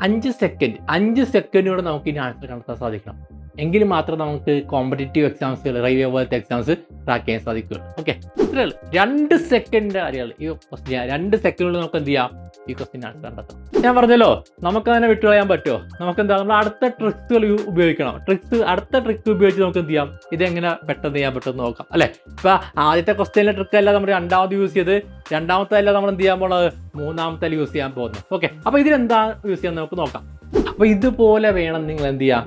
അഞ്ച് സെക്കൻഡ് അഞ്ച് സെക്കൻഡിലൂടെ നമുക്ക് ഇനി ആൻസർ കണ്ടെത്താൻ സാധിക്കണം. എങ്കിൽ മാത്രം നമുക്ക് കോമ്പറ്റേറ്റീവ് എക്സാംസ് റെയിൽവേ പോലത്തെ എക്സാംസ് ട്രാക്ക് ചെയ്യാൻ സാധിക്കുകയുള്ളൂ ഓക്കെ ഇത്രയുള്ളൂ രണ്ട് സെക്കൻഡ് അറിയാളൂ ഈ ക്വസ്റ്റ്യൻ രണ്ട് സെക്കൻഡിൽ നമുക്ക് എന്ത് ചെയ്യാം? ഈ ക്വസ്റ്റ്യൻ ആൻസർ ഞാൻ പറഞ്ഞല്ലോ നമുക്ക് അതിനെ വിട്ടുകളയാൻ പറ്റുമോ? നമുക്ക് എന്താ നമ്മൾ അടുത്ത ട്രിക്സുകൾ ഉപയോഗിക്കണം. ട്രിക്സ് അടുത്ത ട്രിക്സ് ഉപയോഗിച്ച് നമുക്ക് എന്ത് ചെയ്യാം? ഇതെങ്ങനെ പെട്ടെന്ന് ചെയ്യാൻ പറ്റുമെന്ന് നോക്കാം അല്ലേ? ഇപ്പൊ ആദ്യത്തെ ക്വസ്റ്റ്യനിലെ ട്രിക്ക് അല്ല നമ്മൾ രണ്ടാമത് യൂസ് ചെയ്ത് രണ്ടാമത്തെ അല്ല നമ്മൾ എന്ത് ചെയ്യാൻ പോണത്? മൂന്നാമത്തെ യൂസ് ചെയ്യാൻ പോകുന്നത്. ഓക്കെ അപ്പൊ ഇതിലെന്താ യൂസ് ചെയ്യാൻ നമുക്ക് നോക്കാം. അപ്പൊ ഇതുപോലെ വേണം നിങ്ങൾ എന്ത് ചെയ്യാം?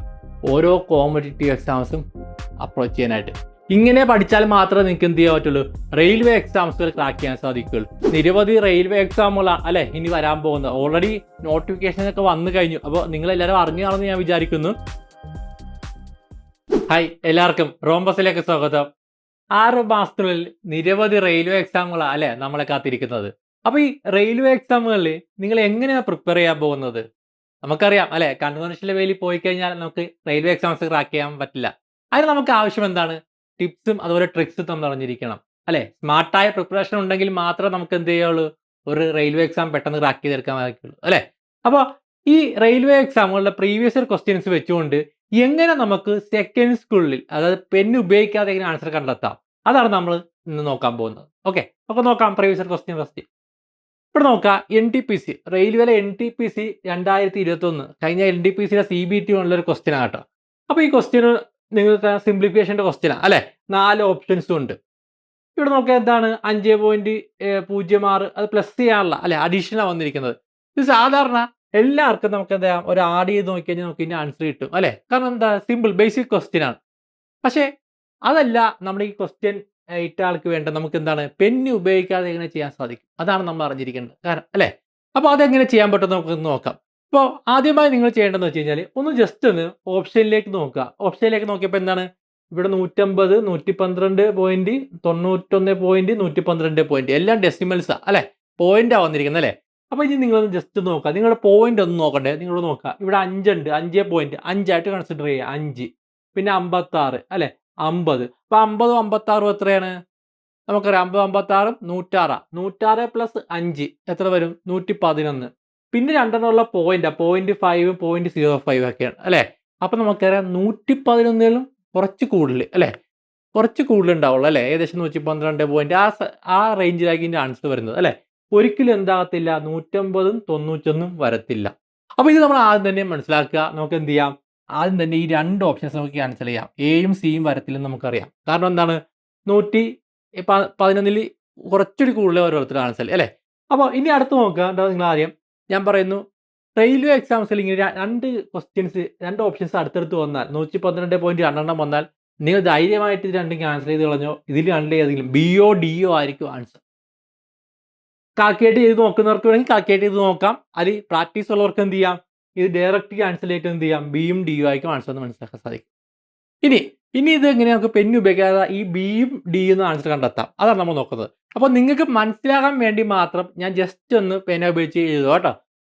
ഓരോ കോമ്പറ്റേറ്റീവ് എക്സാംസും അപ്രോച്ച് ചെയ്യാനായിട്ട്. ഇങ്ങനെ പഠിച്ചാൽ മാത്രമേ നിങ്ങൾക്ക് എന്ത് ചെയ്യാൻ പറ്റുള്ളൂ? റെയിൽവേ എക്സാംസുകൾ ക്രാക്ക് ചെയ്യാൻ സാധിക്കുള്ളൂ. നിരവധി റെയിൽവേ എക്സാമുകൾ അല്ലെ ഇനി വരാൻ പോകുന്നത്. ഓൾറെഡി നോട്ടിഫിക്കേഷൻ ഒക്കെ വന്നു കഴിഞ്ഞു. അപ്പോൾ നിങ്ങൾ എല്ലാവരും അറിഞ്ഞാണെന്ന് ഞാൻ വിചാരിക്കുന്നു. ഹായ് എല്ലാവർക്കും. റോംബസിലേക്ക് സ്വാഗതം. ആറ് മാസത്തിനുള്ളിൽ നിരവധി റെയിൽവേ എക്സാമുകളാണ് അല്ലെ നമ്മളെ കാത്തിരിക്കുന്നത്. അപ്പോൾ ഈ റെയിൽവേ എക്സാമുകളിൽ നിങ്ങൾ എങ്ങനെയാണ് പ്രിപ്പയർ ചെയ്യാൻ പോകുന്നത്? നമുക്കറിയാം അല്ലെ കൺവെൻഷൻ ലെവലിൽ പോയി കഴിഞ്ഞാൽ നമുക്ക് റെയിൽവേ എക്സാംസ് ക്രാക്ക് ചെയ്യാൻ പറ്റില്ല. അതിന് നമുക്ക് ആവശ്യം എന്താണ്? ടിപ്സും അതുപോലെ ട്രിക്സും നമ്മൾ അറിഞ്ഞിരിക്കണം അല്ലെ? സ്മാർട്ടായ പ്രിപ്പറേഷൻ ഉണ്ടെങ്കിൽ മാത്രമേ നമുക്ക് എന്ത് ചെയ്യുള്ളൂ ഒരു റെയിൽവേ എക്സാം പെട്ടെന്ന് ക്രാക്ക് ചെയ്തെടുക്കാൻ സാധിക്കുള്ളൂ. അല്ലെ? അപ്പോൾ ഈ റെയിൽവേ എക്സാമുകളുടെ പ്രീവിയസ് ഇയർ ക്വസ്റ്റ്യൻസ് വെച്ചുകൊണ്ട് എങ്ങനെ നമുക്ക് സെക്കൻഡ്സ്ക്കുള്ളിൽ അതായത് പെൻ ഉപയോഗിക്കാതെ എങ്ങനെ ആൻസർ കണ്ടെത്താം? അതാണ് നമ്മൾ ഇന്ന് നോക്കാൻ പോകുന്നത്. ഓക്കെ? നമുക്ക് നോക്കാം പ്രീവിയസ് ഇയർ ക്വസ്റ്റ്യൻ ഫസ്റ്റ് ഇവിടെ നോക്കാം. എൻ ടി പി സി റെയിൽവേയിലെ എൻ ടി പി സി രണ്ടായിരത്തി ഇരുപത്തൊന്ന്. കഴിഞ്ഞ എൻ ടി പി സിയുടെ സി ബി ടി ഉള്ളൊരു ക്വസ്റ്റ്യൻ ആട്ടോ അപ്പോൾ ഈ ക്വസ്റ്റ്യൻ നിങ്ങൾക്ക് സിംപ്ലിഫിക്കേഷന്റെ ക്വസ്റ്റ്യനാണ് അല്ലേ? നാല് ഓപ്ഷൻസും ഉണ്ട്. ഇവിടെ നോക്കിയാൽ എന്താണ്? അഞ്ച് പോയിന്റ് പൂജ്യം ആറ് അത് പ്ലസ് ചെയ്യാനുള്ള അല്ലെ? അഡീഷണലാണ് വന്നിരിക്കുന്നത്. ഇത് സാധാരണ എല്ലാവർക്കും നമുക്ക് എന്താ ഒരു ആഡ് ചെയ്ത് നോക്കി കഴിഞ്ഞാൽ നമുക്ക് ഇതിന് ആൻസർ കിട്ടും അല്ലേ? കാരണം എന്താ? സിമ്പിൾ ബേസിക് ക്വസ്റ്റ്യൻ ആണ്. പക്ഷേ അതല്ല നമ്മുടെ ഈ ക്വസ്റ്റ്യൻ ഇട്ട ആൾക്ക് വേണ്ട. നമുക്ക് എന്താണ്? പെന്ന് ഉപയോഗിക്കാതെ എങ്ങനെ ചെയ്യാൻ സാധിക്കും? അതാണ് നമ്മൾ അറിഞ്ഞിരിക്കേണ്ടത്. കാരണം അല്ലേ? അപ്പോൾ അതെങ്ങനെ ചെയ്യാൻ പറ്റും നമുക്ക് നോക്കാം. അപ്പോൾ ആദ്യമായി നിങ്ങൾ ചെയ്യേണ്ടതെന്ന് വെച്ച് കഴിഞ്ഞാൽ ഒന്ന് ജസ്റ്റ് ഒന്ന് ഓപ്ഷനിലേക്ക് നോക്കുക. ഓപ്ഷനിലേക്ക് നോക്കിയപ്പോൾ എന്താണ്? ഇവിടെ നൂറ്റമ്പത് നൂറ്റി പന്ത്രണ്ട് പോയിന്റ് തൊണ്ണൂറ്റൊന്ന് പോയിന്റ് നൂറ്റി പന്ത്രണ്ട് പോയിന്റ് എല്ലാം ഡെസിമൽസാ അല്ലേ? പോയിന്റ് വന്നിരിക്കുന്നത് അല്ലേ? അപ്പോൾ ഇനി നിങ്ങളൊന്ന് ജസ്റ്റ് നോക്കുക. നിങ്ങളുടെ പോയിന്റ് ഒന്ന് നോക്കണ്ടേ? നിങ്ങൾ നോക്കുക. ഇവിടെ അഞ്ചുണ്ട്. അഞ്ച് പോയിന്റ് അഞ്ചായിട്ട് കൺസിഡർ ചെയ്യുക. അഞ്ച്. പിന്നെ അമ്പത്താറ് അല്ലെ? അമ്പത്. അപ്പൊ അമ്പതും അമ്പത്താറും എത്രയാണ്? നമുക്കറിയാം. അമ്പത് അമ്പത്താറും നൂറ്റാറാ. നൂറ്റാറ് പ്ലസ് അഞ്ച്. എത്ര വരും? നൂറ്റി പതിനൊന്ന് പിന്നെ രണ്ടെണ്ണമുള്ള point point five point zero five ഒക്കെയാണ് അല്ലെ? അപ്പൊ നമുക്കറിയാം നൂറ്റി പതിനൊന്നിലും കുറച്ച് കൂടുതൽ അല്ലെ? കുറച്ച് കൂടുതൽ ഉണ്ടാവുള്ളൂ അല്ലേ? ഏകദേശം നൂറ്റി പന്ത്രണ്ട് പോയിന്റ് ആ ആ റേഞ്ചിലാക്കി ആൻസർ വരുന്നത് അല്ലെ? ഒരിക്കലും എന്താകത്തില്ല നൂറ്റമ്പതും തൊണ്ണൂറ്റൊന്നും വരത്തില്ല. അപ്പോൾ ഇത് നമ്മൾ ആദ്യം തന്നെ മനസ്സിലാക്കുക നമുക്ക് എന്ത് ചെയ്യാം? ആദ്യം തന്നെ ഈ രണ്ട് ഓപ്ഷൻസ് നമുക്ക് ക്യാൻസൽ ചെയ്യാം. എയും സിയും വരത്തില്ലെന്ന് നമുക്കറിയാം. കാരണം എന്താണ്? നൂറ്റി പതിനൊന്നിൽ കുറച്ചുകൂടി കൂടുതൽ ഓരോരുത്തർ ആൻസർ അല്ലേ? അപ്പോൾ ഇനി അടുത്ത് നോക്കുക എന്താ നിങ്ങൾ ആദ്യം? ഞാൻ പറയുന്നു റെയിൽവേ എക്സാംസിൽ ഇങ്ങനെ രണ്ട് ക്വസ്റ്റ്യൻസ് രണ്ട് ഓപ്ഷൻസ് അടുത്തടുത്ത് വന്നാൽ നൂറ്റി പന്ത്രണ്ട് പോയിന്റ് രണ്ടെണ്ണം വന്നാൽ നിങ്ങൾ ധൈര്യമായിട്ട് ഇത് രണ്ടും ക്യാൻസൽ ചെയ്ത് കളഞ്ഞോ? ഇതിൽ രണ്ട് ഏതെങ്കിലും ഡി ഡിഒ ആയിരിക്കും ആൻസർ കാൽക്കുലേറ്റ് ചെയ്ത് നോക്കുന്നവർക്ക് വേണമെങ്കിൽ കാൽക്കുലേറ്റ് ചെയ്ത് നോക്കാം. അതിൽ പ്രാക്ടീസ് ഉള്ളവർക്ക് എന്ത് ചെയ്യാം? ഇത് ഡയറക്റ്റ് ക്യാൻസൽ ആയിട്ട് എന്ത് ചെയ്യാം? ബിയും ഡിയും ആയിരിക്കും ആൻസർ എന്ന് മനസ്സിലാക്കാൻ സാധിക്കും. ഇനി ഇനി ഇത് എങ്ങനെ നമുക്ക് പെന്ന് ഉപയോഗിക്കാതെ ഈ ബിയും ഡിയും എന്ന് ആൻസർ കണ്ടെത്താം. അതാണ് നമ്മൾ നോക്കുന്നത്. അപ്പോൾ നിങ്ങൾക്ക് മനസ്സിലാകാൻ വേണ്ടി മാത്രം ഞാൻ ജസ്റ്റ് ഒന്ന് പെന ഉപയോഗിച്ച് എഴുതുക കേട്ടോ.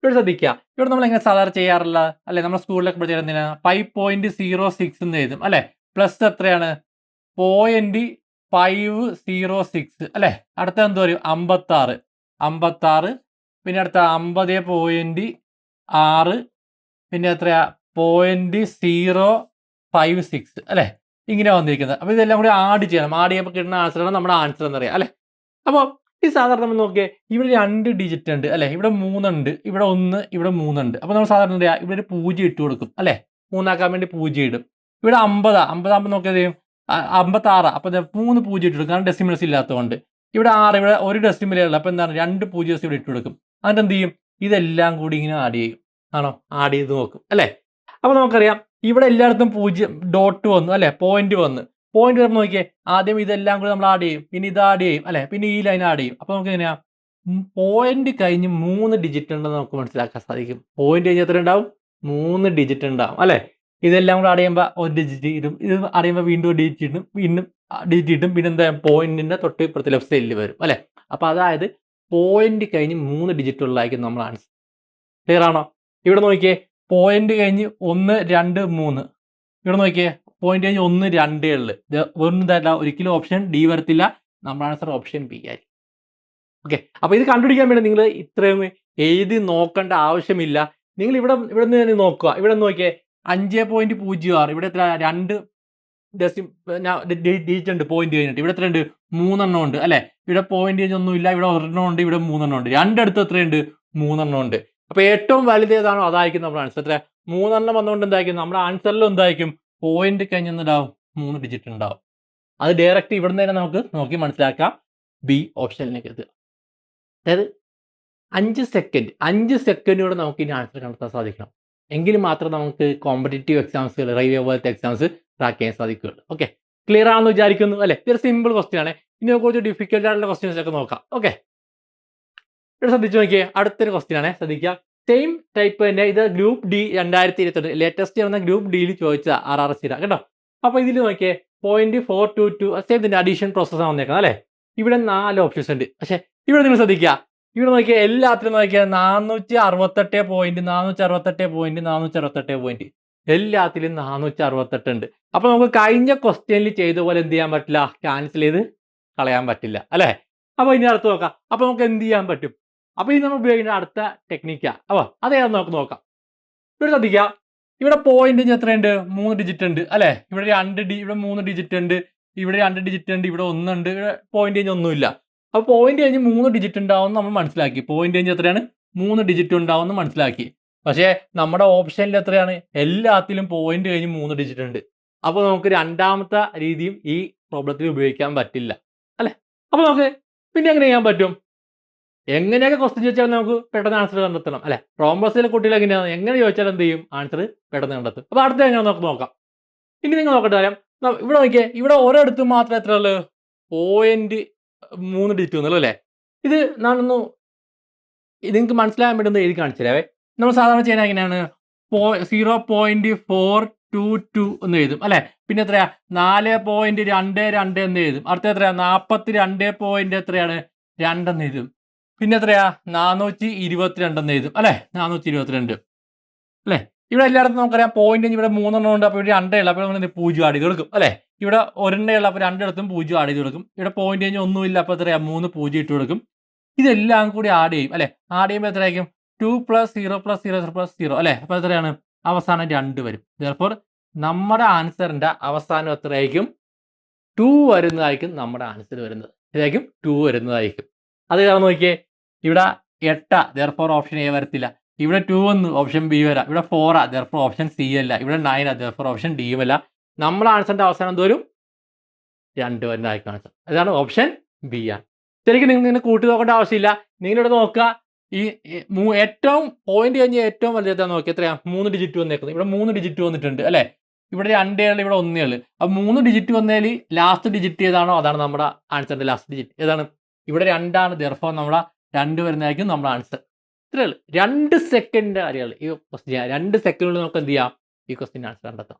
ഇവിടെ ശ്രദ്ധിക്കുക. ഇവിടെ നമ്മൾ എങ്ങനെ സാധാരണ ചെയ്യാറില്ല? അല്ലെ? നമ്മൾ സ്കൂളിലൊക്കെ പഠിച്ചാൽ എന്തിനാ? ഫൈവ് പോയിന്റ് സീറോ സിക്സ് എന്ന് എഴുതും. അല്ലെ? പ്ലസ് എത്രയാണ്? പോയിന്റ് ഫൈവ് സീറോ സിക്സ് അല്ലെ? അടുത്ത എന്ത് വരും? അമ്പത്താറ്. അമ്പത്താറ്. പിന്നെ അടുത്ത അമ്പത് പോയിന്റ് ആറ്. പിന്നെ എത്രയാ? പോയിന്റ് സീറോ ഫൈവ് സിക്സ് അല്ലേ? ഇങ്ങനെ വന്നിരിക്കുന്നത്. അപ്പോൾ ഇതെല്ലാം കൂടി ആഡ് ചെയ്യണം. ആഡ് ചെയ്യുമ്പോൾ കിട്ടുന്ന ആൻസറാണ് നമ്മുടെ ആൻസർ എന്നറിയാം അല്ലേ? അപ്പോൾ ഈ സാധാരണ നമ്മൾ നോക്കിയേ ഇവിടെ രണ്ട് ഡിജിറ്റ് ഉണ്ട് അല്ലേ? ഇവിടെ മൂന്നുണ്ട് ഇവിടെ ഒന്ന് ഇവിടെ മൂന്നുണ്ട്. അപ്പോൾ നമ്മൾ സാധാരണ അറിയാം ഇവിടെ ഒരു പൂജ്യം ഇട്ട് കൊടുക്കും അല്ലെ? മൂന്നാക്കാൻ വേണ്ടി പൂജ്യം ഇടും. ഇവിടെ അമ്പതാ അമ്പതാകുമ്പോൾ നോക്കിയത് ചെയ്യും? അമ്പത്താറ്. അപ്പോൾ മൂന്ന് പൂജ്യം ഇട്ട് കൊടുക്കും. കാരണം ഡെസിമൽസ് ഇല്ലാത്തതുകൊണ്ട്. ഇവിടെ ആറ് ഇവിടെ ഒരു ഡെസ്റ്റിമിലേ ഉള്ളൂ. അപ്പോൾ എന്താണ്? രണ്ട് പൂജ്യം ഇവിടെ ഇട്ട് കൊടുക്കും. എന്നിട്ട് എന്ത് ചെയ്യും? ഇതെല്ലാം കൂടി ഇങ്ങനെ ആഡ് ചെയ്യും. ആണോ? ആഡ് ചെയ്ത് നോക്കും അല്ലേ? അപ്പോൾ നമുക്കറിയാം ഇവിടെ എല്ലായിടത്തും പൂജ്യം ഡോട്ട് വന്നു അല്ലെ? പോയിന്റ് വന്നു. പോയിന്റ് വരുമ്പോൾ നോക്കിയേ ആദ്യം ഇതെല്ലാം കൂടി നമ്മൾ ആഡ് ചെയ്യും പിന്നെ ഇത് ആഡ് ചെയ്യും അല്ലെ? പിന്നെ ഈ ലൈൻ ആഡ് ചെയ്യും. അപ്പൊ നമുക്ക് എങ്ങനെയാ പോയിന്റ് കഴിഞ്ഞ് മൂന്ന് ഡിജിറ്റ് ഉണ്ടെന്ന് നമുക്ക് മനസ്സിലാക്കാൻ സാധിക്കും. പോയിന്റ് കഴിഞ്ഞ് എത്ര ഉണ്ടാവും? മൂന്ന് ഡിജിറ്റ് ഉണ്ടാവും അല്ലെ? ഇതെല്ലാം കൂടെ ആഡ് ചെയ്യുമ്പോൾ ഒരു ഡിജിറ്റ് ഇടും. ഇത് ആഡ് ചെയ്യുമ്പോൾ വീണ്ടും ഒരു ഡിജിറ്റ് ഇടും വീണ്ടും ഡിജിറ്റ് ഇടും പിന്നെ എന്താ? പോയിന്റിന്റെ തൊട്ട് ഇപ്പുറത്തെ സൈഡിൽ വരും അല്ലെ? അപ്പൊ അതായത് പോയിന്റ് കഴിഞ്ഞ് മൂന്ന് ഡിജിറ്റ് ഉള്ളതായിരിക്കും നമ്മൾ ആൻസർ ക്ലിയർ ആണോ? ഇവിടെ നോക്കിയേ പോയിന്റ് കഴിഞ്ഞ് ഒന്ന് രണ്ട് മൂന്ന്. ഇവിടെ നോക്കിയേ പോയിന്റ് കഴിഞ്ഞ് ഒന്ന് രണ്ട് ഇത് വെറും ഇതല്ല ഒരിക്കലും ഓപ്ഷൻ ഡി വരത്തില്ല. നമ്മുടെ ആൻസർ ഓപ്ഷൻ ബി ആയി ഓക്കെ അപ്പോൾ ഇത് കണ്ടുപിടിക്കാൻ വേണ്ടി നിങ്ങൾ ഇത്രയും എഴുതി നോക്കേണ്ട ആവശ്യമില്ല. നിങ്ങൾ ഇവിടെ ഇവിടെ നിന്ന് തന്നെ നോക്കുക. ഇവിടെ നോക്കിയേ അഞ്ച് പോയിന്റ് പൂജ്യം ആറ്. ഇവിടെ എത്ര? രണ്ട് ഡെസി ഡിജിറ്റ് ഉണ്ട് പോയിന്റ് കഴിഞ്ഞിട്ട്. ഇവിടെ എത്രയുണ്ട്? മൂന്നെണ്ണം ഉണ്ട് അല്ലെ? ഇവിടെ പോയിന്റ് കഴിഞ്ഞൊന്നും ഇല്ല ഇവിടെ ഒരെണ്ണം ഉണ്ട് ഇവിടെ മൂന്നെണ്ണം ഉണ്ട്. രണ്ടിടത്ത് എത്രയുണ്ട്? മൂന്നെണ്ണം ഉണ്ട്. അപ്പൊ ഏറ്റവും വലുത് ഏതാണോ അതായിരിക്കും നമ്മുടെ ആൻസർ അല്ലേ മൂന്നെണ്ണം വന്നുകൊണ്ട് എന്തായിരിക്കും? നമ്മുടെ ആൻസറിലും എന്തായിരിക്കും? പോയിന്റ് കഴിഞ്ഞെന്നുണ്ടാവും മൂന്ന് ഡിജിറ്റ് ഉണ്ടാവും. അത് ഡയറക്റ്റ് ഇവിടെ നിന്ന് തന്നെ നമുക്ക് നോക്കി മനസ്സിലാക്കാം. ബി ഓപ്ഷനിലേക്ക് എത്തുക. അതായത് അഞ്ച് സെക്കൻഡ് അഞ്ച് സെക്കൻഡിലൂടെ നമുക്ക് ഇനി ആൻസർ കണ്ടെത്താൻ സാധിക്കണം. എങ്കിൽ മാത്രം നമുക്ക് കോമ്പറ്റേറ്റീവ് എക്സാംസുകൾ റെയിൽവേ പോലത്തെ എക്സാംസ് ട്രാക്ക് ചെയ്യാൻ സാധിക്കുകയുള്ളൂ. ഓക്കെ ക്ലിയർ ആണെന്ന് വിചാരിക്കുന്നു അല്ലേ? ഇതൊരു സിമ്പിൾ ക്വസ്റ്റ്യൻ ആണ്. ഇനി കുറച്ച് ഡിഫിക്കൽട്ട് ആയിട്ടുള്ള ക്വസ്റ്റ്യൻസ് ഒക്കെ നോക്കാം. ഓക്കെ ഇവിടെ ശ്രദ്ധിച്ചു നോക്കിയേ. അടുത്തൊരു ക്വസ്റ്റ്യൻ ആണ്. ശ്രദ്ധിക്കുക സെയിം ടൈപ്പ് തന്നെ ഇത് ഗ്രൂപ്പ് ഡി രണ്ടായിരത്തി ഇരുപത്തൊന്ന് ലേറ്റസ്റ്റ് വന്ന ഗ്രൂപ്പ് ഡിയിൽ ചോദിച്ച ആർ ആർ എസ് കേട്ടോ? അപ്പൊ ഇതിൽ നോക്കിയേ. Point four two two same ഇതിന്റെ അഡീഷൻ പ്രോസസ്സാണ് വന്നേക്കുന്നത് അല്ലേ? ഇവിടെ നാല് ഓപ്ഷൻസ് ഉണ്ട്. പക്ഷെ ഇവിടെ നിങ്ങൾ ശ്രദ്ധിക്കുക ഇവിടെ നോക്കിയാൽ എല്ലാത്തിലും നോക്കിയാൽ നാനൂറ്റി അറുപത്തെട്ട് പോയിന്റ് നാനൂറ്റി അറുപത്തെട്ട് പോയിന്റ് നാനൂറ്റി അറുപത്തെട്ട് പോയിന്റ് എല്ലാത്തിലും നാനൂറ്റി അറുപത്തെട്ട് ഉണ്ട്. അപ്പൊ നമുക്ക് കഴിഞ്ഞ ക്വസ്റ്റ്യനിൽ ചെയ്ത പോലെ എന്ത് ചെയ്യാൻ പറ്റില്ല? ക്യാൻസൽ ചെയ്ത് കളയാൻ പറ്റില്ല. അല്ലെ? അപ്പൊ ഇനി അടുത്ത് നോക്കാം. അപ്പൊ നമുക്ക് എന്ത് ചെയ്യാൻ പറ്റും? അപ്പൊ ഇനി നമ്മൾ ഉപയോഗിക്കുന്ന അടുത്ത ടെക്നിക്കാ അപ്പൊ അതേതാന്ന് നമുക്ക് നോക്കാം. ഇവിടെ ശ്രദ്ധിക്കുക. ഇവിടെ പോയിന്റ് എത്രയുണ്ട്? മൂന്ന് ഡിജിറ്റ് ഉണ്ട് അല്ലെ? ഇവിടെ രണ്ട് ഡി ഇവിടെ മൂന്ന് ഡിജിറ്റ് ഉണ്ട്. ഇവിടെ രണ്ട് ഡിജിറ്റ് ഉണ്ട് ഇവിടെ ഒന്നുണ്ട് ഇവിടെ പോയിന്റ് കഴിഞ്ഞ് ഒന്നുമില്ല അപ്പോൾ പോയിന്റ് കഴിഞ്ഞ് മൂന്ന് ഡിജിറ്റ് ഉണ്ടാവും നമ്മൾ മനസ്സിലാക്കി. പോയിന്റ് കഴിഞ്ഞ് എത്രയാണ്? മൂന്ന് ഡിജിറ്റ് ഉണ്ടാവും എന്ന് മനസ്സിലാക്കി. പക്ഷേ നമ്മുടെ ഓപ്ഷനിൽ എത്രയാണ്? എല്ലാത്തിലും പോയിന്റ് കഴിഞ്ഞ് മൂന്ന് ഡിജിറ്റ് ഉണ്ട്. അപ്പോൾ നമുക്ക് രണ്ടാമത്തെ രീതിയും ഈ പ്രോബ്ലത്തിൽ ഉപയോഗിക്കാൻ പറ്റില്ല. അല്ലേ? അപ്പോൾ നമുക്ക് പിന്നെ എങ്ങനെ ചെയ്യാൻ പറ്റും? എങ്ങനെയൊക്കെ ക്വസ്റ്റ്യൻ ചോദിച്ചാൽ നമുക്ക് പെട്ടെന്ന് ആൻസർ കണ്ടെത്തണം. അല്ലെ? റോംബസിലെ കുട്ടികൾ എങ്ങനെയാണ്? എങ്ങനെ ചോദിച്ചാൽ എന്ത് ചെയ്യും? ആൻസർ പെട്ടെന്ന് കണ്ടെത്തും. അപ്പൊ അടുത്ത എങ്ങനെ നമുക്ക് നോക്കാം. ഇനി നിങ്ങൾ നോക്കട്ടെ കാര്യം ഇവിടെ നോക്കിയേ ഇവിടെ ഒരിടത്തും മാത്രം എത്ര ഉള്ളു? പോയിന്റ് മൂന്ന് ഡിറ്റ് വന്നുള്ളൂ അല്ലേ? ഇത് ഞാനൊന്ന് നിങ്ങൾക്ക് മനസ്സിലാകാൻ വേണ്ടി ഒന്ന് എഴുതി കാണിച്ചു തരാവേ. നമ്മൾ സാധാരണ ചെയ്യുന്നത് എങ്ങനെയാണ്? Zero point four two two എന്ന് എഴുതും. അല്ലെ? പിന്നെ എത്രയാ? നാല് പോയിന്റ് രണ്ട് രണ്ട് എന്ന് എഴുതും. അടുത്ത എത്രയാ? നാൽപ്പത്തി രണ്ട് പോയിന്റ് എത്രയാണ് രണ്ടെന്ന് എഴുതും. പിന്നെ എത്രയാ നാനൂറ്റി ഇരുപത്തിരണ്ട് എന്ന് എഴുതും. അല്ലേ? നാനൂറ്റി ഇരുപത്തിരണ്ട് അല്ലെ? ഇവിടെ എല്ലായിടത്തും നമുക്കറിയാം പോയിന്റ് ഇവിടെ മൂന്നെണ്ണം ഉണ്ട് അപ്പോൾ ഇവിടെ രണ്ടേ ഉള്ളൂ. അപ്പോൾ നമ്മൾ പൂജ്യം ആഡ് ചെയ്ത് കൊടുക്കും. അല്ലേ? ഇവിടെ ഒരെണ്ണേ ഉള്ള അപ്പോൾ രണ്ടിടത്തും പൂജ്യം ആഡ് ചെയ്ത് കൊടുക്കും. ഇവിടെ പോയിന്റ് കഴിഞ്ഞ് ഒന്നുമില്ല അപ്പോൾ എത്രയാ? മൂന്ന് പൂജ്യം ഇട്ട് കൊടുക്കും. ഇതെല്ലാം കൂടി ആഡ് ചെയ്യും. അല്ലേ? ആഡ് ചെയ്യുമ്പോൾ എത്രയായിരിക്കും? Two plus zero plus zero plus zero അല്ലെ? അപ്പോൾ എത്രയാണ്? അവസാനം രണ്ട് വരും. ചിലപ്പോൾ നമ്മുടെ ആൻസറിന്റെ അവസാനം എത്രയായിരിക്കും? ടു വരുന്നതായിരിക്കും നമ്മുടെ ആൻസർ വരുന്നത്. ഇതായിരിക്കും ടു വരുന്നതായിരിക്കും. അത് കാരണം നോക്കിയേ? ഇവിടെ എട്ടാ ദർഫോർ ഓപ്ഷൻ എ വരത്തില്ല. ഇവിടെ ടു എന്ന് ഓപ്ഷൻ ബി വരാം. ഇവിടെ ഫോറാ ദർഫോർ ഓപ്ഷൻ സി അല്ല. ഇവിടെ നയനാ ദർഫോർ ഓപ്ഷൻ ഡിയും അല്ല. നമ്മൾ ആൻസറിന്റെ അവസാനം എന്തോരും? രണ്ട് വരുന്നതായിരിക്കും ആൻസർ അതാണ് ഓപ്ഷൻ ബി ആണ് ശരിക്കും നിങ്ങൾ ഇങ്ങനെ കൂട്ടി നോക്കേണ്ട ആവശ്യമില്ല. നിങ്ങളിവിടെ നോക്കുക. ഈ ഏറ്റവും പോയിന്റ് കഴിഞ്ഞ് ഏറ്റവും വലുതാ നോക്കി എത്രയാ? മൂന്ന് ഡിജിറ്റ് വന്നേക്കുന്നത് ഇവിടെ മൂന്ന് ഡിജിറ്റ് വന്നിട്ടുണ്ട് അല്ലേ? ഇവിടെ രണ്ടേ ഉള്ളു ഇവിടെ ഒന്നേ ഉള്ളു അപ്പൊ മൂന്ന് ഡിജിറ്റ് വന്നതിൽ ലാസ്റ്റ് ഡിജിറ്റ് ഏതാണോ? അതാണ് നമ്മുടെ ആൻസറിന്റെ ലാസ്റ്റ് ഡിജിറ്റ് ഏതാണ്? ഇവിടെ രണ്ടാണ് ദർഫോ നമ്മുടെ രണ്ട് വരുന്നതായിരിക്കും നമ്മുടെ ആൻസർ ഇത്രയേ ഉള്ളൂ. രണ്ട് സെക്കൻഡ് അറിയാളൂ ഈ ക്വസ്റ്റ്യൻ രണ്ട് സെക്കൻഡിൽ നമുക്ക് എന്ത് ചെയ്യാം? ഈ ക്വസ്റ്റ്യൻ ആൻസർ കണ്ടെത്താം.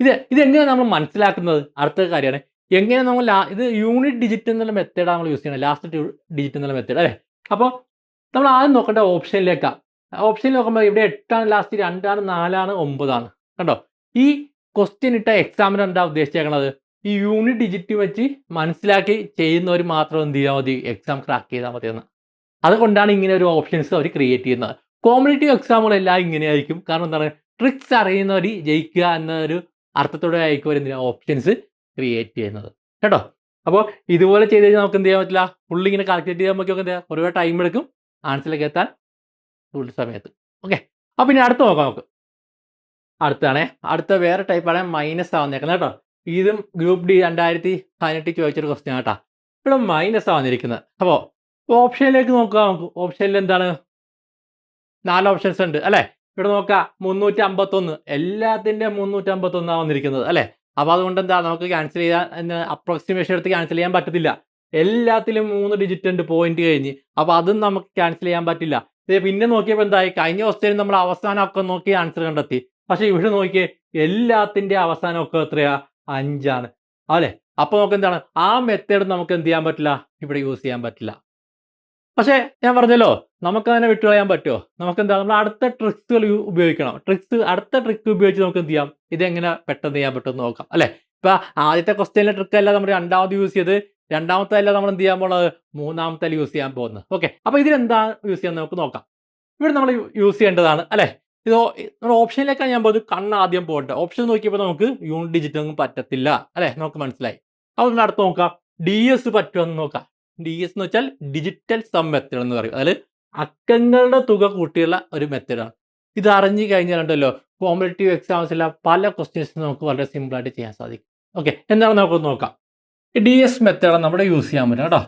ഇത് ഇത് എങ്ങനെയാണ് നമ്മൾ മനസ്സിലാക്കുന്നത്? അടുത്ത കാര്യമാണ്. എങ്ങനെ നമ്മൾ ഇത് യൂണിറ്റ് ഡിജിറ്റ് എന്നുള്ള മെത്തേഡാണ് നമ്മൾ യൂസ് ചെയ്യുന്നത്. ലാസ്റ്റ് ഡിജിറ്റ് എന്നുള്ള മെത്തേഡ് അല്ലേ? അപ്പോൾ നമ്മൾ ആദ്യം നോക്കേണ്ട ഓപ്ഷനിലേക്കാണ് ഓപ്ഷനിൽ നോക്കുമ്പോൾ ഇവിടെ എട്ടാണ് ലാസ്റ്റ് രണ്ടാണ് നാലാണ് ഒമ്പതാണ്. കണ്ടോ? ഈ ക്വസ്റ്റ്യൻ ഇട്ട എക്സാമിന് എന്താ ഉദ്ദേശിച്ചേക്കണത്? ഈ യൂണിറ്റ് ഡിജിറ്റ് വെച്ച് മനസ്സിലാക്കി ചെയ്യുന്നവർ മാത്രം എന്ത് ചെയ്താൽ മതി? എക്സാം ക്രാക്ക് ചെയ്താൽ മതി എന്ന് അതുകൊണ്ടാണ് ഇങ്ങനെ ഒരു ഓപ്ഷൻസ് അവർ ക്രിയേറ്റ് ചെയ്യുന്നത്. കോമ്പറ്റേറ്റീവ് എക്സാമുകളെല്ലാം ഇങ്ങനെയായിരിക്കും. കാരണം എന്താണ്? ട്രിക്സ് അറിയുന്നവർ ജയിക്കുക എന്നൊരു അർത്ഥത്തോടെ ആയിരിക്കും അവർ എന്തിനാ ഓപ്ഷൻസ് ക്രിയേറ്റ് ചെയ്യുന്നത്. കേട്ടോ? അപ്പോൾ ഇതുപോലെ ചെയ്ത് കഴിഞ്ഞാൽ നമുക്ക് എന്ത് ചെയ്യാൻ പറ്റില്ല? ഫുള്ളി ഇങ്ങനെ കാൽക്കുലേറ്റ് ചെയ്യാൻ നമുക്ക് എന്താ കുറേ ടൈം എടുക്കും. ആൻസറിലേക്ക് എത്താൻ ഫുൾ സമയത്ത്. ഓക്കെ അപ്പോൾ ഇനി അടുത്ത് നോക്കാം നമുക്ക്. അടുത്താണേ. അടുത്ത വേറെ ടൈപ്പാണ് മൈനസ് ആവുന്നേക്കുന്നത് കേട്ടോ. ഇതും ഗ്രൂപ്പ് ഡി രണ്ടായിരത്തി പതിനെട്ടിൽ ചോദിച്ചൊരു ക്വസ്റ്റ്യൻ കേട്ടോ. ഇവിടെ മൈനസ് ആവുന്നിരിക്കുന്നത്. അപ്പോൾ ഓപ്ഷനിലേക്ക് നോക്കുക നമുക്ക്. ഓപ്ഷനിൽ എന്താണ്? നാല് ഓപ്ഷൻസ് ഉണ്ട് അല്ലേ? ഇവിടെ നോക്കുക മുന്നൂറ്റി അമ്പത്തൊന്ന് എല്ലാത്തിന്റെ മുന്നൂറ്റി അമ്പത്തൊന്നാണ് വന്നിരിക്കുന്നത് അല്ലേ? അപ്പോൾ അതുകൊണ്ട് എന്താ നമുക്ക് ക്യാൻസൽ ചെയ്യാൻ അപ്രോക്സിമേഷൻ എടുത്ത് ക്യാൻസൽ ചെയ്യാൻ പറ്റത്തില്ല. എല്ലാത്തിലും മൂന്ന് ഡിജിറ്റ് ഉണ്ട് പോയിന്റ് കഴിഞ്ഞ്. അപ്പോൾ അതും നമുക്ക് ക്യാൻസൽ ചെയ്യാൻ പറ്റില്ല. പിന്നെ നോക്കിയപ്പോൾ എന്തായി? കഴിഞ്ഞ ക്വസ്റ്റ്യൻ നമ്മൾ അവസാനമൊക്കെ നോക്കി ആൻസർ കണ്ടെത്തി. പക്ഷെ ഇവിടെ നോക്കിയേ എല്ലാത്തിന്റെ അവസാനമൊക്കെ എത്രയാ? അഞ്ചാണ്. അല്ലേ? അപ്പൊ നമുക്ക് എന്താണ്? ആ മെത്തേഡ് നമുക്ക് എന്ത് ചെയ്യാൻ പറ്റില്ല? ഇവിടെ യൂസ് ചെയ്യാൻ പറ്റില്ല. പക്ഷേ ഞാൻ പറഞ്ഞല്ലോ നമുക്ക് അതിനെ വിട്ടുകളയാൻ പറ്റുമോ? നമുക്ക് എന്താ നമ്മൾ അടുത്ത ട്രിക്സുകൾ ഉപയോഗിക്കണം. ട്രിക്സ് അടുത്ത ട്രിക്ക് ഉപയോഗിച്ച് നമുക്ക് എന്ത് ചെയ്യാം? ഇതെങ്ങനെ പെട്ടെന്ന് ചെയ്യാൻ പറ്റുമെന്ന് നോക്കാം അല്ലേ? ഇപ്പൊ ആദ്യത്തെ ക്വസ്റ്റ്യനിലെ ട്രിക്ക് അല്ല നമ്മൾ രണ്ടാമത് യൂസ് ചെയ്ത് രണ്ടാമത്തെ അല്ല നമ്മൾ എന്ത് ചെയ്യാൻ പോകുന്നത് മൂന്നാമത്തെ യൂസ് ചെയ്യാൻ പോകുന്നത്. ഓക്കെ അപ്പൊ ഇതിലെന്താ യൂസ് ചെയ്യാൻ നമുക്ക് നോക്കാം. ഇവിടെ നമ്മൾ യൂസ് ചെയ്യേണ്ടതാണ് അല്ലേ? ഇത് നമ്മുടെ ഓപ്ഷനിലേക്കാണ് ഞാൻ പോയത് കണ്ണ് ആദ്യം പോകട്ടെ. ഓപ്ഷൻ നോക്കിയപ്പോൾ നമുക്ക് യൂണിറ്റ് ഡിജിറ്റ് ഒന്നും പറ്റത്തില്ല അല്ലെ? നമുക്ക് മനസ്സിലായി. അപ്പോൾ അടുത്ത് നോക്കാം. ഡി എസ് പറ്റുമെന്ന് നോക്കാം. ഡി എസ് എന്ന് വെച്ചാൽ ഡിജിറ്റൽ സം മെത്തേഡ് എന്ന് പറയും. അതായത് അക്കങ്ങളുടെ തുക കൂട്ടിയുള്ള ഒരു മെത്തേഡാണ് ഇത് അറിഞ്ഞു കഴിഞ്ഞാൽ ഉണ്ടല്ലോ കോമ്പറ്റേറ്റീവ് എക്സാംസിലെ പല ക്വസ്റ്റ്യൻസ് നമുക്ക് വളരെ സിമ്പിളായിട്ട് ചെയ്യാൻ സാധിക്കും. ഓക്കെ എന്താണ് നമുക്ക് നോക്കാം. ഡി എസ് മെത്തേഡ് നമ്മുടെ യൂസ് ചെയ്യാൻ പറ്റും കേട്ടോ.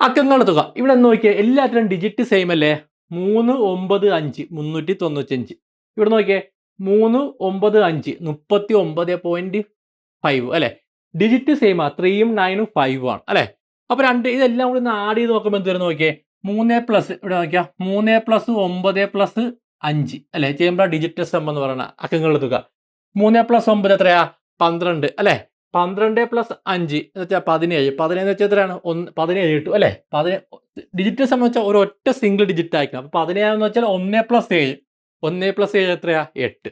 അക്കങ്ങളുടെ തുക. ഇവിടെ നോക്കിയാൽ എല്ലാത്തിനും ഡിജിറ്റ് സെയിം അല്ലേ? മൂന്ന് ഒമ്പത് അഞ്ച് മുന്നൂറ്റി തൊണ്ണൂറ്റഞ്ച് ഇവിടെ നോക്കിയേ മൂന്ന് ഒമ്പത് അഞ്ച് മുപ്പത്തി ഒമ്പത് പോയിന്റ് ഫൈവ് അല്ലെ? ഡിജിറ്റ് സെയിം ആ ത്രീയും നയനും ഫൈവും ആണ് അല്ലെ? അപ്പൊ രണ്ട് ഇതെല്ലാം കൂടി ഒന്ന് ആഡ് ചെയ്ത് നോക്കുമ്പോൾ എന്ത് വരും നോക്കിയേ? മൂന്ന് പ്ലസ് ഇവിടെ നോക്കിയാ മൂന്ന് പ്ലസ് ഒമ്പത് പ്ലസ് അഞ്ച്. അല്ലെ? ചേമ്പ്ര ഡിജിറ്റൽ സം എന്ന് പറയുന്ന അക്കങ്ങളുടെ തുക മൂന്ന് പ്ലസ് ഒമ്പത് എത്രയാ? പന്ത്രണ്ട്. അല്ലെ? പന്ത്രണ്ട് പ്ലസ് അഞ്ച്. എന്ന് വെച്ചാൽ പതിനേഴ്. പതിനേഴ് വെച്ചാൽ എത്രയാണ്? ഒന്ന് പതിനേഴ് കിട്ടും അല്ലെ? പതിനേ ഡിജിറ്റ് സം എന്ന് വെച്ചാൽ ഒരു ഒറ്റ സിംഗിൾ ഡിജിറ്റ് ആയിരിക്കണം. അപ്പൊ പതിനേഴ് എന്ന് വെച്ചാൽ ഒന്ന് പ്ലസ് ഏഴ്. ഒന്ന് പ്ലസ് ഏഴ് എത്രയാ? എട്ട്.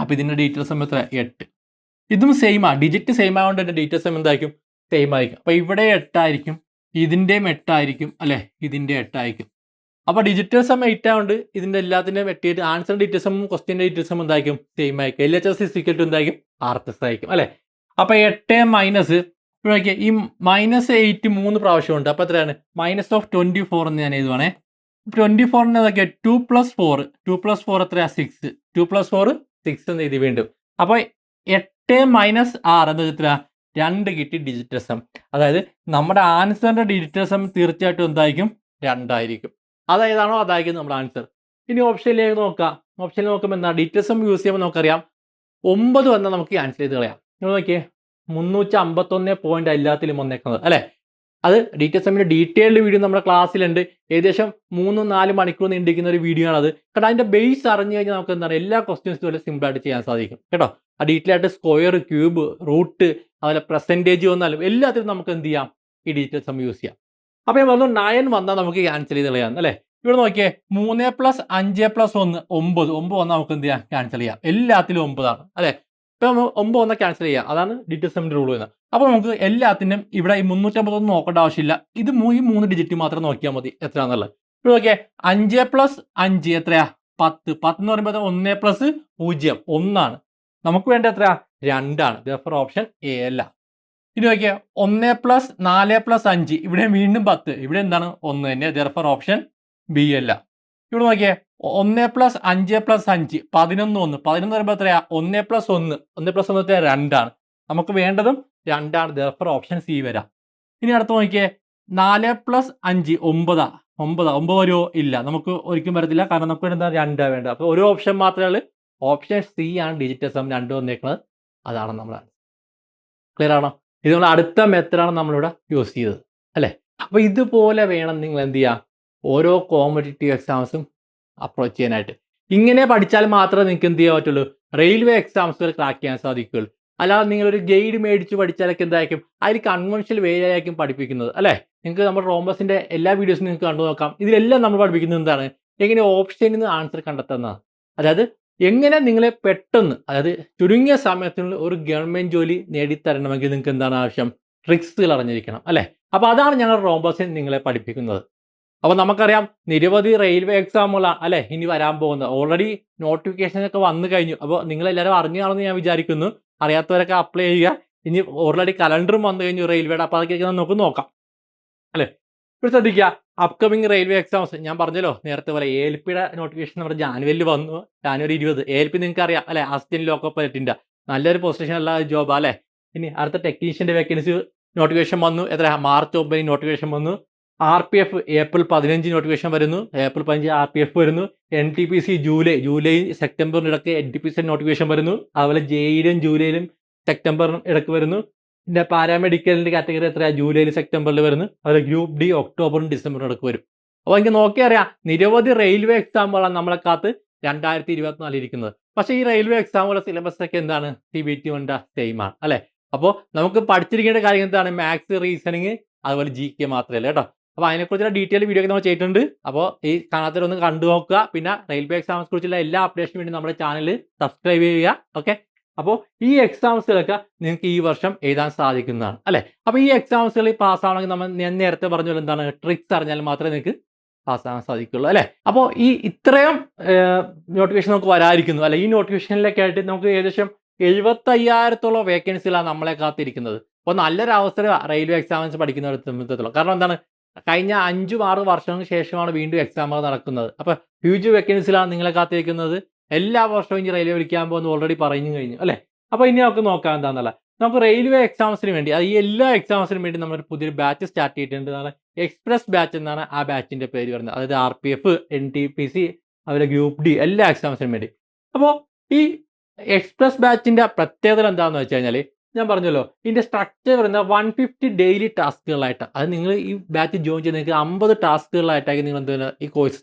അപ്പൊ ഇതിന്റെ ഡീറ്റെയിൽസ് സം എത്ര? എട്ട്. ഇതും സെയിം ആ. ഡിജിറ്റ് സെയിം ആയതുകൊണ്ട് തന്നെ ഡീറ്റെയിൽസ് എന്തായിരിക്കും? സെയിം ആയിരിക്കും. അപ്പോൾ ഇവിടെ എട്ടായിരിക്കും ഇതിന്റെയും എട്ടായിരിക്കും അല്ലെ? ഇതിന്റെ എട്ടായിരിക്കും. അപ്പോൾ ഡിജിറ്റൽ സം എയ്റ്റ് ആയതുകൊണ്ട് ഇതിന്റെ എല്ലാത്തിന്റെയും മെറ്റീരിയൽ ആൻസർ ക്വസ്റ്റിന്റെ ഡീറ്റെയിൽസ് സം എന്തായിരിക്കും? സെയിം ആയിരിക്കും. L H S is equal to എന്തായിരിക്കും? ആർ എസ് ആയിരിക്കും അല്ലേ? അപ്പോൾ എട്ട് മൈനസ് നോക്കിയേ ഈ മൈനസ് എയ്റ്റ് മൂന്ന് പ്രാവശ്യം ഉണ്ട് അപ്പോൾ എത്രയാണ്? മൈനസ് ഓഫ് ട്വന്റി ഫോർ എന്ന് ഞാൻ എഴുതുവാണേ. ട്വന്റി ഫോറിന് നോക്കിയ two plus four two plus four എത്രയാണ് six two plus four six എന്ന് എഴുതി വീണ്ടും. അപ്പോൾ എട്ട് മൈനസ് ആറ് എന്ന് എത്ര രണ്ട് കിട്ടി ഡിജിറ്റൽ സം അതായത് നമ്മുടെ ആൻസറിന്റെ ഡിജിറ്റൽ സം തീർച്ചയായിട്ടും എന്തായിരിക്കും? രണ്ടായിരിക്കും. അതായതാണോ? അതായിരിക്കും നമ്മുടെ ആൻസർ. ഇനി ഓപ്ഷനിലേക്ക് നോക്കാം. ഓപ്ഷനിൽ നോക്കുമ്പോൾ എന്താ? ഡിജിറ്റൽ സം യൂസ് ചെയ്യുമ്പോൾ നമുക്കറിയാം. ഒമ്പത് വന്നാൽ നമുക്ക് ആൻസർ ചെയ്ത് കളയാം. നിങ്ങൾ നോക്കിയേ. മുന്നൂറ്റി അമ്പത്തൊന്ന് പോയിന്റ് എല്ലാത്തിലും വന്നേക്കുന്നത്. അല്ലേ? അത് ഡീറ്റെയിൽ സെമ്മിന്റെ ഡീറ്റെയിൽഡ് വീഡിയോ നമ്മുടെ ക്ലാസ്സിലുണ്ട് ഏകദേശം മൂന്നും നാല് മണിക്കൂർ നീണ്ടിരിക്കുന്ന ഒരു വീഡിയോ ആണ് അത് കേട്ടോ അതിന്റെ ബേസ് അറിഞ്ഞു കഴിഞ്ഞാൽ നമുക്ക് എന്താണ്? എല്ലാ ക്വസ്റ്റ്യൻസും വളരെ സിമ്പിൾ ആയിട്ട് ചെയ്യാൻ സാധിക്കും. കേട്ടോ? ആ ഡീറ്റെയിൽ ആയിട്ട് സ്ക്വയർ ക്യൂബ് റൂട്ട് അതുപോലെ പെർസെന്റേജ് വന്നാലും എല്ലാത്തിലും നമുക്ക് എന്ത് ചെയ്യാം? ഈ ഡീറ്റെയിൽസ് സം യൂസ് ചെയ്യാം. അപ്പോൾ ഞാൻ പറഞ്ഞു നയൻ വന്നാൽ നമുക്ക് ക്യാൻസൽ ചെയ്ത് കളയാം അല്ലേ? ഇവിടെ നോക്കിയേ മൂന്ന് പ്ലസ് അഞ്ച് പ്ലസ് ഒന്ന് ഒമ്പത്. ഒമ്പത് വന്നാൽ നമുക്ക് എന്ത് ചെയ്യാം? ക്യാൻസൽ ചെയ്യാം. എല്ലാത്തിലും ഒമ്പതാണ് അല്ലേ? ഇപ്പം നമ്മൾ ഒമ്പത് വന്നാൽ ക്യാൻസൽ ചെയ്യാം. അതാണ് ഡിജിറ്റ് സെമിന്റെ റൂൾ വരുന്നത്. അപ്പോൾ നമുക്ക് എല്ലാത്തിനും ഇവിടെ ഈ മുന്നൂറ്റമ്പതൊന്നും നോക്കേണ്ട ആവശ്യമില്ല. ഇത് ഈ മൂന്ന് ഡിജിറ്റ് മാത്രം നോക്കിയാൽ മതി. എത്രയാണെന്നുള്ളത് ഇവിടെ നോക്കിയേ അഞ്ച് പ്ലസ് അഞ്ച് എത്രയാ? പത്ത്. പത്ത് എന്ന് പറയുമ്പോൾ ഒന്ന് പ്ലസ് പൂജ്യം. ഒന്നാണ്. നമുക്ക് വേണ്ട എത്രയാ? രണ്ടാണ്. ഓപ്ഷൻ എ അല്ല. ഇനി നോക്കിയാൽ ഒന്ന് പ്ലസ് നാല് പ്ലസ് അഞ്ച്. ഇവിടെ വീണ്ടും പത്ത്. ഇവിടെ എന്താണ്? ഒന്ന് തന്നെ. ദർഫർ ഓപ്ഷൻ ബി അല്ല. ഇവിടെ നോക്കിയേ. ഒന്ന് പ്ലസ് അഞ്ച് പ്ലസ് അഞ്ച്. പതിനൊന്ന് ഒന്ന്. പതിനൊന്ന് പറയുമ്പോൾ എത്രയാ? ഒന്ന് പ്ലസ് ഒന്ന്. ഒന്ന് പ്ലസ് ഒന്ന് എത്രയാ? രണ്ടാണ്. നമുക്ക് വേണ്ടതും രണ്ടാണ്. ദർഫർ ഓപ്ഷൻ സി വരാം. ഇനി അടുത്ത് നോക്കിയേ. നാല് പ്ലസ് അഞ്ച് ഒമ്പതാ. ഒമ്പതാ. ഒമ്പത് വരുമോ ഇല്ല. നമുക്ക് ഒരിക്കലും വരത്തില്ല. കാരണം നമുക്ക് എന്താ? രണ്ടാ വേണ്ടത്. അപ്പോൾ ഒരു ഓപ്ഷൻ മാത്രമേ ഉള്ളൂ. ഓപ്ഷൻ സി ആണ്. ഡിജിറ്റൽ സം രണ്ട് വന്നേക്കുന്നത് അതാണ് നമ്മൾ ക്ലിയർ ആണോ? ഇത് നമ്മൾ അടുത്ത മെത്തഡാണ് നമ്മളിവിടെ യൂസ് ചെയ്തത് അല്ലേ? അപ്പോൾ ഇതുപോലെ വേണം നിങ്ങൾ എന്ത് ചെയ്യുക ഓരോ കോമ്പറ്റേറ്റീവ് എക്സാംസും അപ്രോച്ച് ചെയ്യാനായിട്ട്. ഇങ്ങനെ പഠിച്ചാൽ മാത്രമേ നിങ്ങൾക്ക് എന്ത് ചെയ്യാൻ പറ്റുള്ളൂ? റെയിൽവേ എക്സാംസുകൾ ക്രാക്ക് ചെയ്യാൻ സാധിക്കുകയുള്ളൂ. അല്ലാതെ നിങ്ങളൊരു ഗൈഡ് മേടിച്ച് പഠിച്ചാലൊക്കെ എന്തായിരിക്കും? അതിൽ കൺവെൻഷണൽ വേ ആയിരിക്കും പഠിപ്പിക്കുന്നത് അല്ലേ? നിങ്ങൾക്ക് നമ്മുടെ റോംബസിന്റെ എല്ലാ വീഡിയോസും നിങ്ങൾക്ക് കണ്ടു നോക്കാം. ഇതിലെല്ലാം നമ്മൾ പഠിപ്പിക്കുന്നത് എന്താണ്? എങ്ങനെ ഓപ്ഷനിൽ നിന്ന് ആൻസർ കണ്ടെത്തുന്നതാണ്. അതായത് എങ്ങനെ നിങ്ങളെ പെട്ടെന്ന് അതായത് ചുരുങ്ങിയ സമയത്തിനുള്ളിൽ ഒരു ഗവൺമെന്റ് ജോലി നേടിത്തരണമെങ്കിൽ നിങ്ങൾക്ക് എന്താണ് ആവശ്യം? ട്രിക്സുകൾ അറിഞ്ഞിരിക്കണം അല്ലേ? അപ്പൊ അതാണ് ഞങ്ങൾ റോബോസിൽ നിങ്ങളെ പഠിപ്പിക്കുന്നത്. അപ്പൊ നമുക്കറിയാം നിരവധി റെയിൽവേ എക്സാമുകളാണ് അല്ലെ ഇനി വരാൻ പോകുന്നത്. ഓൾറെഡി നോട്ടിഫിക്കേഷൻ ഒക്കെ വന്നു കഴിഞ്ഞു. അപ്പോൾ നിങ്ങൾ എല്ലാവരും അറിഞ്ഞു കാണുമെന്ന് ഞാൻ വിചാരിക്കുന്നു. അറിയാത്തവരൊക്കെ അപ്ലൈ ചെയ്യുക. ഇനി ഓൾറെഡി കലണ്ടറും വന്നു കഴിഞ്ഞു റെയിൽവേയുടെ അപ്പോൾ അതൊക്കെ നമുക്ക് നോക്കാം. അല്ലേ? ഇപ്പോൾ ശ്രദ്ധിക്കുക. അപ്കമിങ് റെയിൽവേ എക്സാംസ് ഞാൻ പറഞ്ഞല്ലോ നേരത്തെ പോലെ എ എൽ പിയുടെ നോട്ടിഫിക്കേഷൻ നമ്മുടെ ജാനുവരിയിൽ വന്നു. ജാനുവരി ഇരുപത്. എ എൽ പി നിങ്ങൾക്ക് അറിയാം അല്ലെ അസിസ്റ്റന്റ് ലോക്കോ പൈലറ്റിന്റെ നല്ലൊരു പൊസിഷൻ ഉള്ള ജോബ് അല്ലേ? ഇനി അടുത്ത ടെക്നീഷ്യന്റെ വേക്കൻസി നോട്ടിഫിക്കേഷൻ വന്നു. എത്ര മാർച്ച് ഒമ്പതിന് നോട്ടിഫിക്കേഷൻ വന്നു. ആർ പി എഫ് ഏപ്രിൽ പതിനഞ്ച് നോട്ടിഫിക്കേഷൻ വരുന്നു. ഏപ്രിൽ പതിനഞ്ച് ആർ പി എഫ് വരുന്നു. N T P C July July സെപ്റ്റംബറിന് ഇടയ്ക്ക് N T P C notification വരുന്നു. അതുപോലെ ജെയിലും ജൂലൈയിലും സെപ്റ്റംബറിനും ഇടയ്ക്ക് വരുന്നു. പിന്നെ പാരാമെഡിക്കലിന്റെ കാറ്റഗറി എത്രയാ? ജൂലൈയിൽ സെപ്റ്റംബറിൽ വരുന്നു. അതായത് ഗ്രൂപ്പ് ഡി ഒക്ടോബറും ഡിസംബറും ഇടയ്ക്ക് വരും. അപ്പോൾ എനിക്ക് നോക്കിയറിയാം നിരവധി റെയിൽവേ എക്സാമുകളാണ് നമ്മളെ കാത്ത് രണ്ടായിരത്തി ഇരുപത്തിനാലിൽ ഇരിക്കുന്നത്. പക്ഷേ ഈ റെയിൽവേ എക്സാമുകളുടെ സിലബസ് ഒക്കെ എന്താണ്? സി ബി ടി വണ്ട സെയിം ആണ് അല്ലെ? അപ്പോൾ നമുക്ക് പഠിച്ചിരിക്കേണ്ട കാര്യം എന്താണ്? മാത്സ് റീസണിങ് അതുപോലെ ജി കെ മാത്രമല്ല കേട്ടോ. അപ്പോൾ അതിനെക്കുറിച്ചുള്ള ഡീറ്റെയിൽ വീഡിയോ ഒക്കെ നമ്മൾ ചെയ്തിട്ടുണ്ട്. അപ്പോൾ ഈ കാണാത്തവരൊന്ന് കണ്ടു നോക്കുക. പിന്നെ റെയിൽവേ എക്സാംസ് കുറിച്ചുള്ള എല്ലാ അപ്ഡേഷനും വേണ്ടി നമ്മുടെ ചാനൽ സബ്സ്ക്രൈബ് ചെയ്യുക. ഓക്കെ? അപ്പോൾ ഈ എക്സാംസുകളൊക്കെ നിങ്ങൾക്ക് ഈ വർഷം എഴുതാൻ സാധിക്കുന്നതാണ് അല്ലേ? അപ്പോൾ ഈ എക്സാംസുകളിൽ പാസ്സാവണമെങ്കിൽ നമ്മൾ ഞാൻ നേരത്തെ പറഞ്ഞ പോലെ എന്താണ് ട്രിക്സ് അറിഞ്ഞാൽ മാത്രമേ നിങ്ങൾക്ക് പാസ്സാകാൻ സാധിക്കുള്ളൂ അല്ലേ? അപ്പോൾ ഈ ഇത്രയും നോട്ടിഫിക്കേഷൻ നമുക്ക് വരാതിരിക്കുന്നു അല്ലെ? ഈ നോട്ടിഫിക്കേഷനിലൊക്കെ ആയിട്ട് നമുക്ക് ഏകദേശം എഴുപത്തയ്യായിരത്തോളം വേക്കൻസികളാണ് നമ്മളെ കാത്തിരിക്കുന്നത്. അപ്പോൾ നല്ലൊരു അവസരം റെയിൽവേ എക്സാമിൻസ് പഠിക്കുന്നവരെ സംബന്ധിച്ചിടത്തോളം കാരണം എന്താണ്? കഴിഞ്ഞ അഞ്ചും ആറ് വർഷങ്ങൾക്ക് ശേഷമാണ് വീണ്ടും എക്സാമുകൾ നടക്കുന്നത്. അപ്പോൾ ഹ്യൂജ് വേക്കൻസിലാണ് നിങ്ങളെ കാത്തിരിക്കുന്നത്. എല്ലാ വർഷവും ഇനി റെയിൽവേ വിളിക്കാൻ പോകുന്ന ഓൾറെഡി പറഞ്ഞു കഴിഞ്ഞു അല്ലേ? അപ്പോൾ ഇനി നമുക്ക് നോക്കാം എന്താണെന്നല്ല നമുക്ക് റെയിൽവേ എക്സാംസിന് വേണ്ടി അത് ഈ എല്ലാ എക്സാംസിനും വേണ്ടി നമ്മൾ പുതിയൊരു ബാച്ച് സ്റ്റാർട്ട് ചെയ്തിട്ടുണ്ട്. എക്സ്പ്രസ് ബാച്ച് എന്നാണ് ആ ബാച്ചിന്റെ പേര് വരുന്നത്. അതായത് R P F N T P C അതുപോലെ ഗ്രൂപ്പ് ഡി എല്ലാ എക്സാംസിനും വേണ്ടി. അപ്പോൾ ഈ എക്സ്പ്രസ് ബാച്ചിന്റെ പ്രത്യേകത എന്താണെന്ന് വെച്ച് കഴിഞ്ഞാൽ ഞാൻ പറഞ്ഞല്ലോ ഇതിന്റെ സ്ട്രക്ചർ വരുന്ന വൺ ഫിഫ്റ്റി ഡെയിലി ടാസ്കുകളായിട്ട് അത് നിങ്ങൾ ഈ ബാച്ച് ജോയിൻ ചെയ്ത് നിങ്ങൾക്ക് അമ്പത് ടാസ്കുകളായിട്ടായിരിക്കും നിങ്ങൾ എന്താ ഈ കോഴ്സ്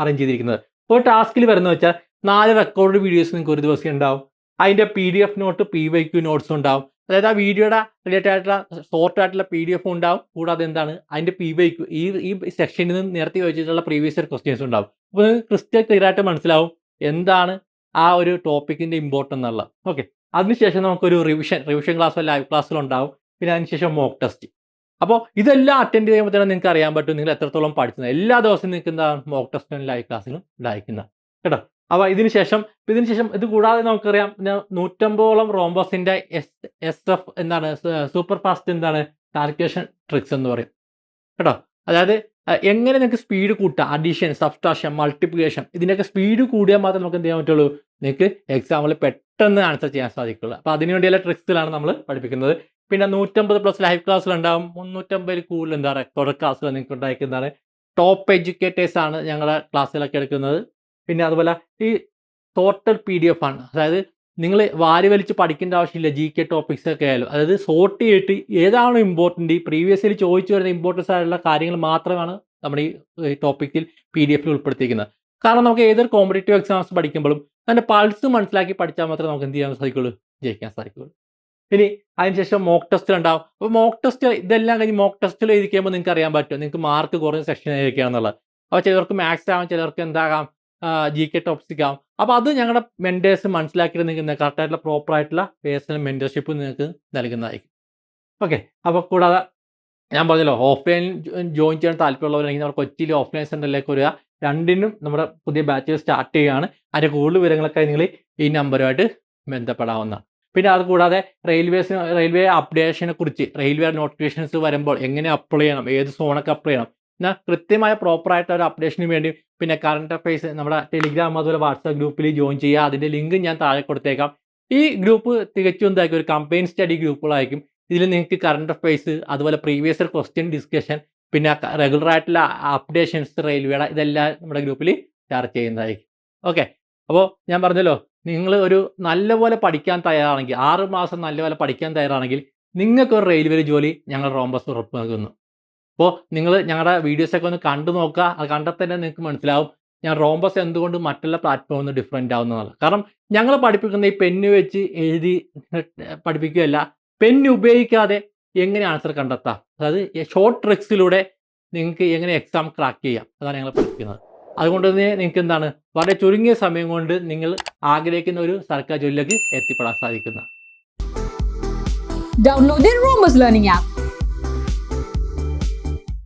അറേഞ്ച് ചെയ്തിരിക്കുന്നത്. ഒരു ടാസ്കിൽ വരുന്നത് വെച്ചാൽ നാല് റെക്കോർഡ് വീഡിയോസ് നിങ്ങൾക്ക് ഒരു ദിവസം ഉണ്ടാവും. അതിന്റെ P D F note P Y Q notes ഉണ്ടാവും. അതായത് ആ വീഡിയോയുടെ റിലേറ്റഡ് ആയിട്ടുള്ള ഷോർട്ട് ആയിട്ടുള്ള പി ഡി എഫ് ഉണ്ടാവും. കൂടാതെ എന്താണ്? അതിന്റെ പി വൈ ക്യു ഈ ഈ സെക്ഷനിൽ നിന്ന് നേരത്തെ ചോദിച്ചിട്ടുള്ള പ്രീവിയസ് ഇയർ ക്വസ്റ്റ്യൻസ് ഉണ്ടാവും. അപ്പോൾ നിങ്ങൾക്ക് ക്രിസ്റ്റൽ ക്ലിയർ ആയിട്ട് മനസ്സിലാവും എന്താണ് ആ ഒരു ടോപ്പിക്കിന്റെ ഇമ്പോർട്ടന്റ് എന്നുള്ളത്. ഓക്കെ അതിനുശേഷം നമുക്കൊരു റിവിഷൻ റിവിഷൻ ക്ലാസ് ലൈവ് ക്ലാസ്സിലോ ഉണ്ടാവും. പിന്നെ അതിനുശേഷം മോക്ക് ടെസ്റ്റ് അപ്പോൾ ഇതെല്ലാം അറ്റൻഡ് ചെയ്യുമ്പോൾ തന്നെ നിങ്ങൾക്ക് അറിയാൻ പറ്റും നിങ്ങൾ എത്രത്തോളം പഠിച്ചത്. എല്ലാ ദിവസവും നിങ്ങൾക്ക് എന്താണ് മോക്ക് ടെസ്റ്റും ലൈവ് ക്ലാസ്സിലും ഉണ്ടായിരിക്കുന്നത്. കേട്ടോ? അപ്പോൾ ഇതിന് ശേഷം ഇതിന് ശേഷം ഇത് കൂടാതെ നമുക്കറിയാം പിന്നെ നൂറ്റമ്പതോളം റോംബോസിന്റെ എസ് എസ് എഫ് എന്താണ് സൂപ്പർ ഫാസ്റ്റ് എന്താണ് കാൽക്കുലേഷൻ ട്രിക്സ് എന്ന് പറയും. കേട്ടോ? അതായത് എങ്ങനെ നിങ്ങൾക്ക് സ്പീഡ് കൂട്ടാം അഡീഷൻ സബ്സ്ട്രാക്ഷൻ മൾട്ടിപ്ലിക്കേഷൻ ഇതിന്റെയൊക്കെ സ്പീഡ് കൂടിയാൽ മാത്രമേ നമുക്ക് എന്ത് ചെയ്യാൻ പറ്റുള്ളൂ? നിങ്ങൾക്ക് എക്സാമിൽ പെട്ടെന്ന് ആൻസർ ചെയ്യാൻ സാധിക്കുള്ളൂ. അപ്പോൾ അതിനുവേണ്ടിയുള്ള ട്രിക്സിലാണ് നമ്മൾ പഠിപ്പിക്കുന്നത്. പിന്നെ നൂറ്റമ്പത് പ്ലസ് ലൈവ് ക്ലാസ്സിലുണ്ടാവും മുന്നൂറ്റമ്പതിൽ കൂടുതൽ എന്താ റെക്കോർഡ് ക്ലാസ്സുകൾ നിങ്ങൾക്ക് ഉണ്ടായിരിക്കുന്നതാണ്. ടോപ്പ് എഡ്യൂക്കേറ്റേഴ്സ് ആണ് ഞങ്ങളുടെ ക്ലാസ്സിലൊക്കെ എടുക്കുന്നത്. പിന്നെ അതുപോലെ ഈ ടോട്ടൽ പി ഡി എഫ് ആണ്. അതായത് നിങ്ങൾ വാരി വലിച്ച് പഠിക്കേണ്ട ആവശ്യമില്ല ജി കെ ടോപ്പിക്സ് ഒക്കെ ആയാലും. അതായത് സോർട്ട് ചെയ്തിട്ട് ഏതാണ് ഇമ്പോർട്ടന്റ് ഈ പ്രീവിയസ്ലി ചോദിച്ചു വരുന്ന ഇമ്പോർട്ടൻസ് ആയിട്ടുള്ള കാര്യങ്ങൾ മാത്രമാണ് നമ്മൾ ഈ ടോപ്പിക്കിൽ പി ഡി എഫിൽ ഉൾപ്പെടുത്തിയിരിക്കുന്നത്. കാരണം നമുക്ക് ഏതൊരു കോമ്പറ്റേറ്റീവ് എക്സാംസ് പഠിക്കുമ്പോഴും അതിന്റെ പൾസ് മനസ്സിലാക്കി പഠിച്ചാൽ മാത്രമേ നമുക്ക് എന്ത് ചെയ്യാൻ സാധിക്കുള്ളൂ? ജയിക്കാൻ സാധിക്കുള്ളൂ. ഇനി അതിനുശേഷം മോക്ക് ടെസ്റ്റ് ഉണ്ടാവും. അപ്പോൾ മോക്ക് ടെസ്റ്റ് ഇതെല്ലാം കഴിഞ്ഞ് മോക്ക് ടെസ്റ്റിൽ എഴുതിക്കുമ്പോൾ നിങ്ങൾക്ക് അറിയാൻ പറ്റും. നിങ്ങൾക്ക് മാർക്ക് കുറഞ്ഞ സെക്ഷൻ ഏതൊക്കെയാണെന്നുള്ളത് അപ്പോൾ ചിലർക്ക് മാത്സ് ആവാം ചിലർക്ക് എന്താകാം ജി കെ ടോപ്സിക് ആവും. അപ്പോൾ അത് ഞങ്ങളുടെ മെന്റേഴ്സ് മനസ്സിലാക്കിയിട്ട് നിങ്ങൾക്ക് കറക്റ്റായിട്ടുള്ള പ്രോപ്പർ ആയിട്ടുള്ള പേഴ്സണൽ മെന്റർഷിപ്പ് നിങ്ങൾക്ക് നൽകുന്നതായിരിക്കും. ഓക്കെ അപ്പോൾ കൂടാതെ ഞാൻ പറഞ്ഞല്ലോ ഓഫ്ലൈൻ ജോയിൻ ചെയ്യാൻ താല്പര്യമുള്ളവരാണെങ്കിൽ നമ്മുടെ കൊച്ചിയിലെ ഓഫ്ലൈൻ സെന്ററിലേക്ക് വരിക. രണ്ടിനും നമ്മുടെ പുതിയ ബാച്ചുകൾ സ്റ്റാർട്ട് ചെയ്യുകയാണ്. അതിന്റെ കൂടുതൽ വിവരങ്ങളൊക്കെ നിങ്ങൾ ഈ നമ്പറുമായിട്ട് ബന്ധപ്പെടാവുന്നതാണ്. പിന്നെ അത് കൂടാതെ റെയിൽവേസിന് റെയിൽവേ അപ്ഡേഷനെ കുറിച്ച് റെയിൽവേ നോട്ടിഫിക്കേഷൻസ് വരുമ്പോൾ എങ്ങനെ അപ്ലൈ ചെയ്യണം ഏത് സോണൊക്കെ അപ്ലൈ ചെയ്യണം എന്നാൽ കൃത്യമായ പ്രോപ്പറായിട്ട് ഒരു അപ്ഡേഷന് വേണ്ടി പിന്നെ കറണ്ട് അഫയേഴ്സ് നമ്മുടെ ടെലിഗ്രാം അതുപോലെ വാട്സാപ്പ് ഗ്രൂപ്പിൽ ജോയിൻ ചെയ്യുക. അതിന്റെ ലിങ്ക് ഞാൻ താഴെ കൊടുത്തേക്കാം. ഈ ഗ്രൂപ്പ് തികച്ചും എന്തായിരിക്കും ഒരു കമ്പൈൻ സ്റ്റഡി ഗ്രൂപ്പുകളായിരിക്കും ഇതിൽ നിങ്ങൾക്ക് കറണ്ട് അഫയേഴ്സ് അതുപോലെ പ്രീവിയസ് ക്വസ്റ്റ്യൻ ഡിസ്കഷൻ പിന്നെ റെഗുലർ ആയിട്ടുള്ള അപ്ഡേഷൻസ് റെയിൽവേയുടെ ഇതെല്ലാം നമ്മുടെ ഗ്രൂപ്പിൽ ചർച്ച ചെയ്യുന്നതായിരിക്കും. ഓക്കെ അപ്പോൾ ഞാൻ പറഞ്ഞല്ലോ നിങ്ങൾ ഒരു നല്ലപോലെ പഠിക്കാൻ തയ്യാറാണെങ്കിൽ ആറ് മാസം നല്ലപോലെ പഠിക്കാൻ തയ്യാറാണെങ്കിൽ നിങ്ങൾക്കൊരു റെയിൽവേ ജോലി ഞങ്ങൾ റോംബസ് ഉറപ്പ് നൽകുന്നു അപ്പോൾ നിങ്ങൾ ഞങ്ങളുടെ വീഡിയോസൊക്കെ ഒന്ന് കണ്ടു നോക്കുക അത് കണ്ടാൽ തന്നെ നിങ്ങൾക്ക് മനസ്സിലാവും. ഞാൻ റോംബസ് എന്തുകൊണ്ട് മറ്റുള്ള പ്ലാറ്റ്ഫോമിൽ നിന്ന് ഡിഫറെന്റ് ആവുന്നതാണ് കാരണം ഞങ്ങൾ പഠിപ്പിക്കുന്ന ഈ പെന്ന് വെച്ച് എഴുതി പഠിപ്പിക്കുകയല്ല പെന്ന് ഉപയോഗിക്കാതെ എങ്ങനെ ആൻസർ കണ്ടെത്താം? അതായത് ഷോർട്ട് ട്രിക്സിലൂടെ നിങ്ങൾക്ക് എങ്ങനെ എക്സാം ക്രാക്ക് ചെയ്യാം. അതാണ് ഞങ്ങൾ പഠിപ്പിക്കുന്നത്. അതുകൊണ്ട് തന്നെ നിങ്ങൾക്ക് എന്താണ്? വളരെ ചുരുങ്ങിയ സമയം കൊണ്ട് നിങ്ങൾ ആഗ്രഹിക്കുന്ന ഒരു സർക്കാർ ജോലിയിലേക്ക് എത്തിപ്പെടാൻ സാധിക്കുന്ന. Download Romus learning app.